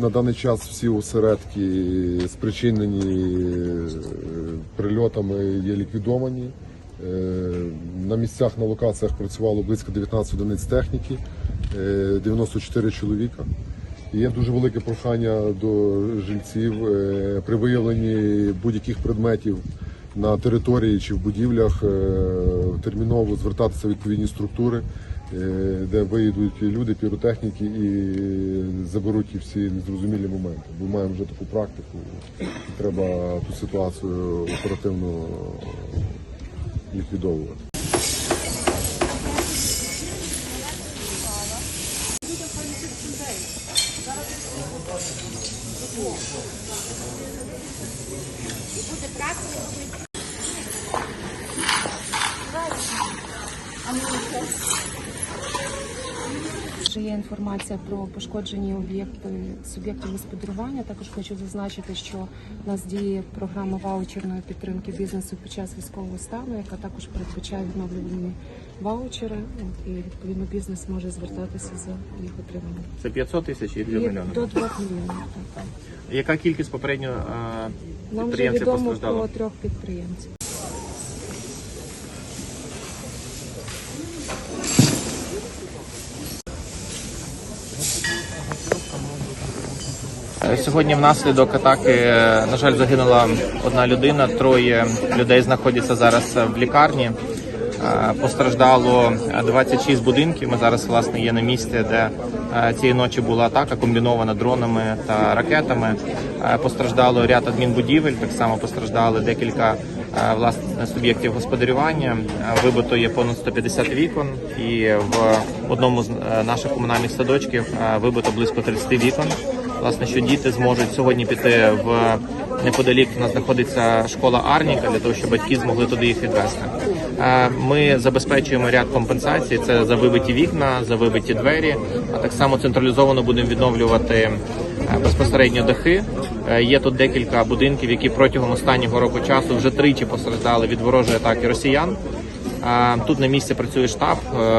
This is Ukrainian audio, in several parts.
На даний час всі осередки, спричинені е, прильотами, є ліквідовані. Е, На місцях на локаціях працювало близько 19 одиниць техніки, е, 94 чоловіка. Є дуже велике прохання до жильців е, при виявленні будь-яких предметів на території чи в будівлях е, терміново звертатися в відповідні структури, е, де виїдуть люди, піротехніки і заберуть ті всі незрозумілі моменти. Бо маємо вже таку практику, і треба ту ситуацію оперативно ліквідовувати. Вже є інформація про пошкоджені об'єкти суб'єктів господарювання. Також хочу зазначити, що у нас діє програма ваучерної підтримки бізнесу під час військового стану, яка також передбачає відновлювані ваучери. І відповідно бізнес може звертатися за їх отримання. Це 500 тисяч і 2 мільйони. до 2 мільйонів. Так. Яка кількість попередньо е, Нам вже підприємців відомо про трьох підприємців. Сьогодні внаслідок атаки, е, на жаль, загинула одна людина. Троє людей знаходяться зараз е, в лікарні. Е, Постраждало е, 26 будинків. Ми зараз власне є на місці, де е, цієї ночі була атака комбінована дронами та ракетами. Е, Постраждало ряд адмінбудівель. Так само постраждали декілька е, власне суб'єктів господарювання. Е, Вибито є понад 150 вікон, і в одному з е, наших комунальних садочків е, вибито близько 30 вікон. Власне, що діти зможуть сьогодні піти в неподалік. У нас знаходиться школа Арніка для того, щоб батьки змогли туди їх відвести. Е, Ми забезпечуємо ряд компенсацій. Це за вибиті вікна, за вибиті двері. А так само централізовано будемо відновлювати е, безпосередньо дахи. Е, Є тут декілька будинків, які протягом останнього року часу вже тричі постраждали від ворожої атаки росіян. Тут на місці працює штаб,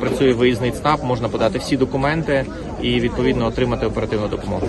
працює виїзний ЦНАП, можна подати всі документи і відповідно отримати оперативну допомогу.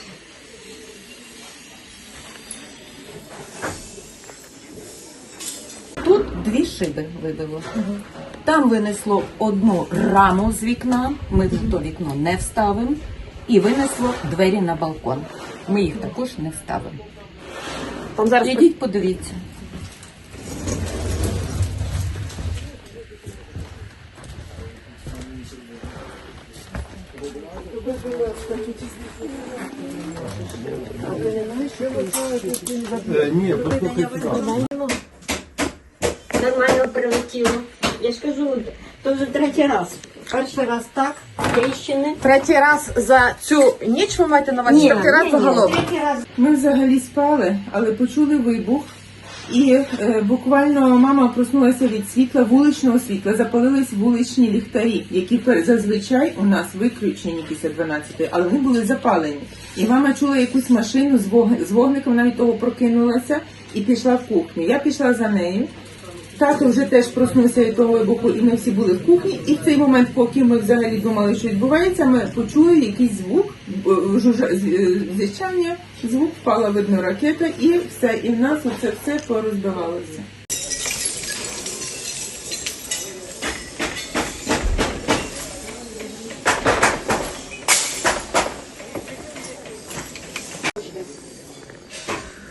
дві шиби вибило. Там винесло одну раму з вікна. Ми то вікно не вставимо. І винесло двері на балкон. Ми їх також не вставимо. Там зараз Ідіть, подивіться. Нормально прилетіло. Я ж кажу, то вже третій раз. Перший раз так, тріщини. Третій раз за цю ніч ви маєте на увазі? Третій раз загалом? третій раз. Ми взагалі спали, але почули вибух. І е, буквально мама проснулася від світла, вуличного світла, запалились вуличні ліхтарі, які пер- зазвичай у нас виключені після 12, але вони були запалені. І мама чула якусь машину з, вог... з вогником, навіть того прокинулася і пішла в кухню. Я пішла за нею. Тато вже теж проснувся від того вибуху, і ми всі були в кухні. І в цей момент, поки ми взагалі думали, що відбувається, ми почули якийсь звук, е, жужа- з- е, звук впала видно ракета, і все. І в нас оце все порозбивалося.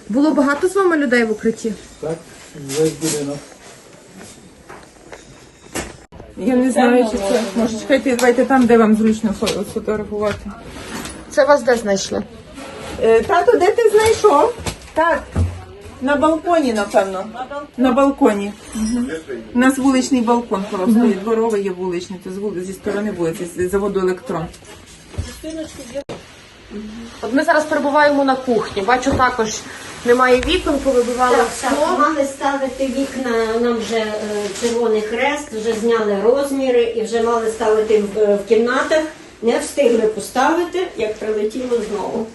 Було багато з вами людей в укритті? Я не знаю, чи це може чекайте, давайте там, де вам зручно фо- сфотографувати. Це вас де знайшли? Е, Тато, де ти знайшов? Так. На балконі, напевно. На балконі. Угу. У нас вуличний балкон просто. І дворовий є вуличний, то з вули- зі сторони вулиці, з заводу електрон. От ми зараз перебуваємо на кухні. Бачу також немає вікон, повибивали Так, скло. так, мали ставити вікна, нам вже е, червоний хрест, вже зняли розміри і вже мали ставити в, е, в кімнатах. Не встигли поставити, як прилетіло знову.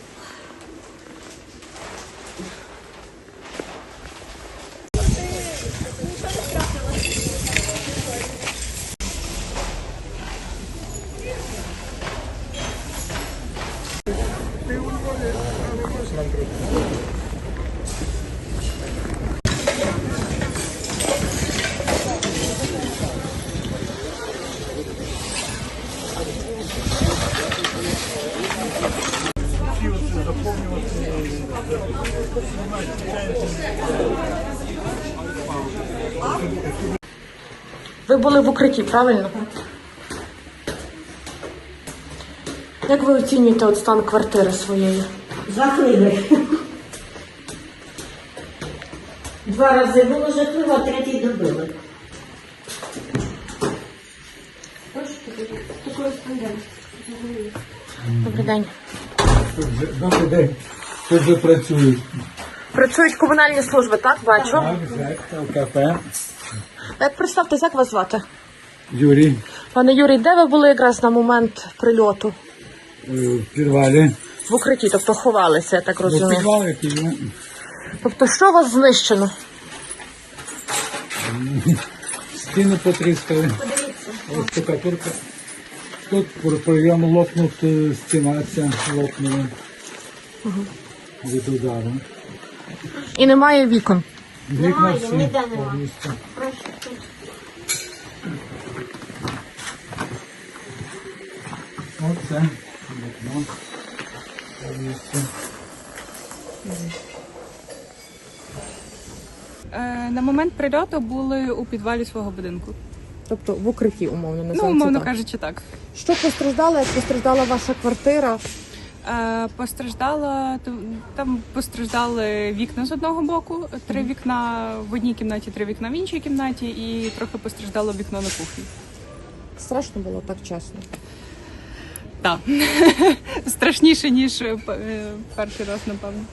Ви були в укритті, правильно? Як ви оцінюєте от стан квартири своєї? Жахливий. Два рази було жахливо, а третій добили. Добрий день. Добрий день. Тут же працюють. Працюють комунальні служби, так бачу. Кафе. Як представтесь, як вас звати? Юрій Пане Юрій, де ви були якраз на момент прильоту? е, в підвалі. В укритті, тобто ховалися, я так розумію. підвалу, який є. Тобто, що у вас знищено? Стіни потріскали. Ось штукатурка. Тут прийом лопнув, стіна ця лопнула. Від удару. І немає вікон. Вікна Немає, всі ніде нема. повністю. Оце вікно. Повністю. Е, На момент прильоту були у підвалі свого будинку. Тобто в укритті, умовно, Ну, умовно так. кажучи, так. Що постраждало, як постраждала ваша квартира? Е, Постраждала там постраждали вікна з одного боку, три вікна в одній кімнаті, три вікна в іншій кімнаті, і трохи постраждало вікно на кухні. Страшно було так чесно. Так. Страшніше, ніж е, е, перший раз, напевно.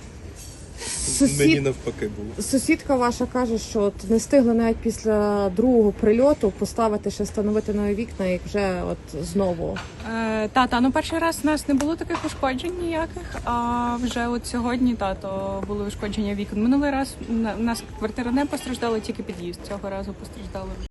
Сусід... навпаки було. Сусідка ваша каже, що от не встигли навіть після другого прильоту поставити ще встановити нові вікна, як вже от знову. Е, Та, та, ну перший раз у нас не було таких ушкоджень ніяких, а вже от сьогодні тато були ушкодження вікон. Минулий раз на- у нас квартира не постраждала, тільки під'їзд. Цього разу постраждали